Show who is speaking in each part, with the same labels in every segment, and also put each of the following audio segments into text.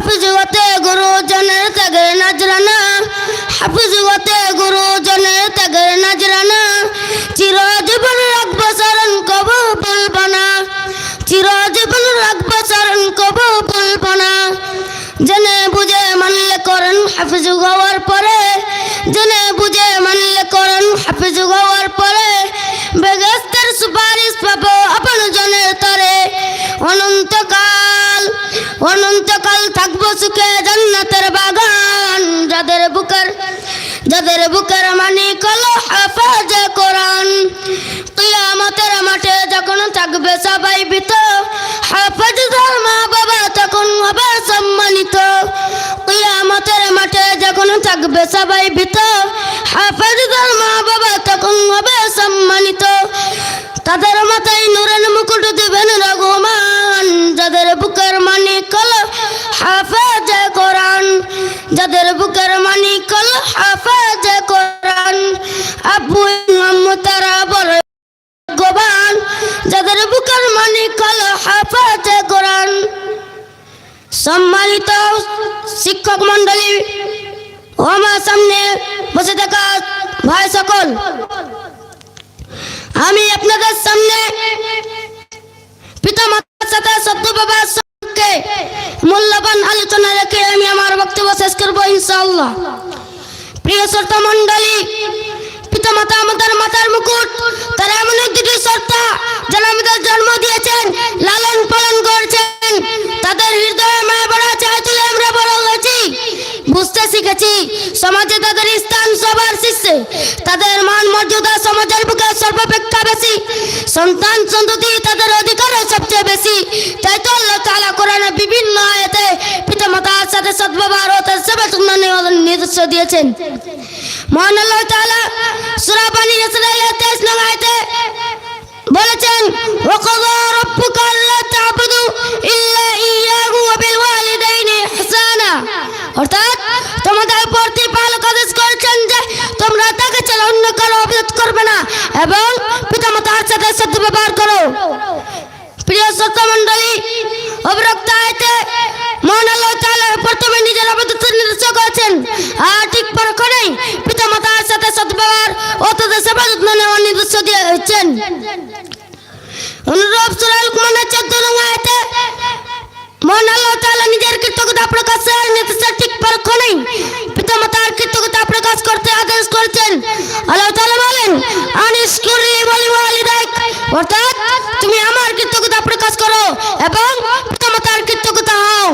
Speaker 1: হাফিজ হতে গুরুজনের ত্যাগের নাজরানা। হাফিজ হতে গুরুজনের ত্যাগের নাজরানা। চিরজীবন রাখব শরণ কবু ভুলবো না চিরজীবন রাখব শরণ কবু ভুলবো না জেনে বুঝে মানলে করেন হাফিজ হওয়ার পরে। জেনে বুঝে মানলে করেন হাফিজ হওয়ার পরে। অনন্তকাল থাকব সুখে জান্নাতের বাগান। যাদের বুকের যাদের বুকের মানি কল হাফাজ কোরআন। কিয়ামতের মাঠে যখন থাকবে সবাই বিত হাফাজদার মা বাবা তখন হবে সম্মানিত। কিয়ামতের মাঠে যখন থাকবে সবাই বিত হাফাজদার মা বাবা তখন হবে সম্মানিত। তাদের মাথায় নুরের মুকুট দিবেন রঘুমান বুকের মানি কল কোরআন আব্বু আম্মু তারা বড় গোবান, যাদের বুকের মানি কল হাফেজ কোরআন। সম্মানিত শিক্ষক মন্ডলী ও আমার সামনে বসে থাকা ভাই সকল, আমি আপনাদের সামনে পিতা মাতার সাথে সত্য বাবার বক্তব্য শেষ করব, ইনশাআল্লাহ। প্রিয় শ্রোতা মন্ডলী পিতা মাতা আমাদের মাতার মুকুট, তারা এমন দুটি সত্তা যারা আমাদের জন্ম দিয়েছেন, লালন পালন করছেন, তাদের হৃদয়ে মায়া বড় চায় তুলে আমরা বড় হয়েছি, বুঝতে শিখেছি, সমাজে তাদের স্থান সবার শীর্ষে, তাদের মান মর্যাদা সমাজের বুকে সর্বাপেক্ষা বেশি, সন্তান সন্ততি তাদের অধিকারও সবচেয়ে বেশি তাই তো আল্লাহ তাআলা কোরআনে বিভিন্ন আয়াতে পিতা সাথে সদ্ব্যবহার ও তার নেওয়ার নির্দেশ দিয়েছেন। মহান আল্লাহ তাআলা সূরা বানী ইসরাঈলের 23 নং আয়াতে বলেছেন, ওয়াকাদা রাব্বুকা আল্লা তা'বুদু ইল্লা ইয়্যাহু ওয়া বিল ওয়ালিদাইনি ইহসানা। অর্থাৎ তোমাদের প্রতিপালক আদেশ করেছেন যে তোমরা তাকে ছাড়া অন্য কারও অবিরোধ করবে না এবং পিতামাতার সাথে সদ্ব্যবহার করো। প্রিয় শ্রোতা মণ্ডলী, অবিরক্ত আয়তে মহান আল্লাহ করেছেন? আর ঠিক পরক্ষণেই পিতামাতার সাথে সদ্ব্যবহার ও তাদের সেবা যত্ন নেওয়ার নির্দেশ দিয়েছেন অনুরূপ সূরা লুকমানের 14 নং আয়াতে মহান আল্লাহ নিজের কৃতজ্ঞতা প্রকাশের ঠিক পিতামাতার কৃতজ্ঞতা প্রকাশ করতে আদেশ আল্লাহ বলেন ওয়ালিদাইক। অর্থাৎ তুমি আমার কৃতজ্ঞতা প্রকাশ করো এবং পিতামাতার কৃতজ্ঞতা হও।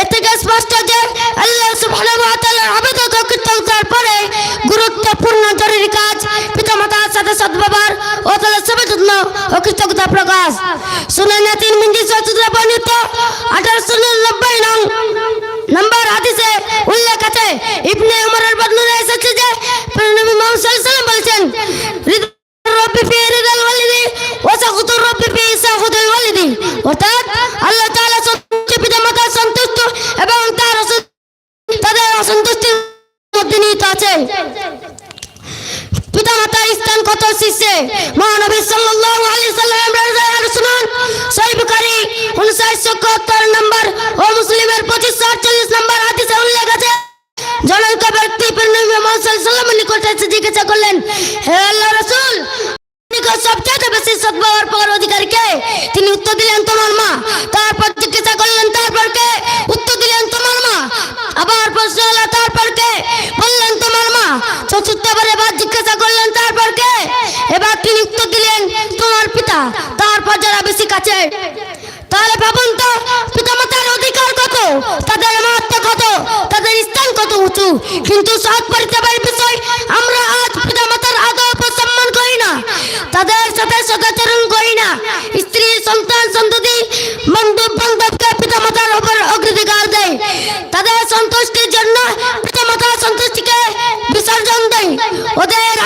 Speaker 1: এ থেকে স্পষ্ট যে আল্লাহ সুবহানাহু ওয়া তাআলার আবেদন ও কৃতজ্ঞতার পরে গুরুত্বপূর্ণ জরুরি কাজ পিতামাতার সাথে সদ্ব্যবহার ও তাদের সেবা যত্ন ও কৃতজ্ঞতা প্রকাশ। শুনে তিন মিনিট নিরানব্বই নং 5971 নম্বর ও মুসলিমের 2548 নম্বর হাদিসে উল্লেখ আছে। জনৈক ব্যক্তি ওয়াসাল্লামের নিকট এসে জিজ্ঞাসা করলেন, হে আল্লাহর রাসূল সবচেয়ে বেশি সদ্ব্যবহার পাওয়ার অধিকারী কে? তিনি উত্তর দিলেন, তোমার মা। তারপর জিজ্ঞাসা করলেন, তারপর কে? উত্তর দিলেন, তোমার মা। আবার প্রশ্ন হলো, তারপর কে? বললেন, তোমার মা। চতুর্থবার এবার জিজ্ঞাসা করলেন, তারপর কে? এবার তিনি উত্তর দিলেন, তোমার পিতা। তারপর যারা বেশি কাছে তাহলে ভাবুন তো, পিতামাতার অধিকার কত? তাদের মাহাত্ম কত? তাদের স্থান কত উঁচু? কিন্তু সৎ পরিত্যাগের বিষয় আমরা আজ পিতামাতার আদর সম্মান করি না। তাদের সাথে সদাচরণ করি না। স্ত্রী, সন্তান, সন্ততি বন্ধু বান্ধবকে পিতামাতার উপর অগ্রাধিকার দেয়। তাদের সন্তুষ্টির জন্য পিতামাতার সন্তুষ্টিকে বিসর্জন দেয়। ওদের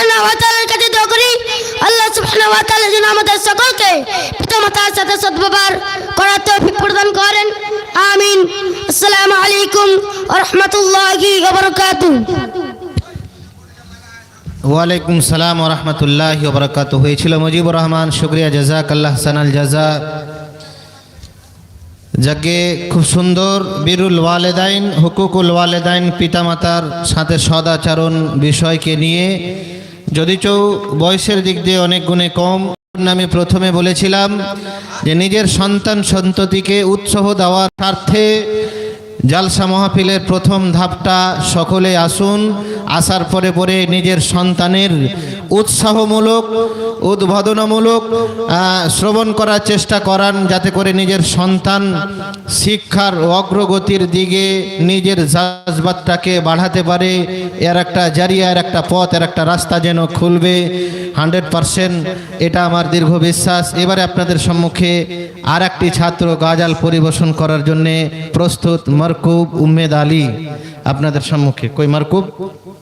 Speaker 1: আল্লাহ প্রদান করেন। আমিন। আলাইকুম
Speaker 2: ওয়ালাইকুম সালাম রহমতুল্লাহ বরকাত হয়েছিল মুজিবুর রহমান, শুক্রিয়া জাজাক আল্লাহ সানাল জাজা যাকে খুব সুন্দর বীরুল ওয়ালেদাইন, হুকুকুল ওয়ালেদাইন পিতামাতার সাথে সদাচরণ বিষয়কে নিয়ে যদিচ বয়সের দিক দিয়ে অনেক গুণে কম, আমি প্রথমে বলেছিলাম যে নিজের সন্তান সন্ততিকে উৎসাহ দেওয়ার স্বার্থে জালসা মহাফিলের প্রথম ধাপটা সকলে আসুন, আসার পরে পরে নিজের সন্তানের উৎসাহমূলক, উদ্বোধনামূলক শ্রবণ করার চেষ্টা করান যাতে করে নিজের সন্তান শিক্ষার অগ্রগতির দিকে নিজের জাজবাতটাকে বাড়াতে পারে। এর একটা জারিয়া, এর একটা পথ, এর একটা রাস্তা যেন খুলবে। হান্ড্রেড পারসেন্ট এটা আমার দীর্ঘ বিশ্বাস। এবারে আপনাদের সম্মুখে আর একটি ছাত্র গাজাল পরিবেশন করার জন্যে প্রস্তুত মারকুব উম্মেদ আলী। আপনাদের সম্মুখে কই মারকুব?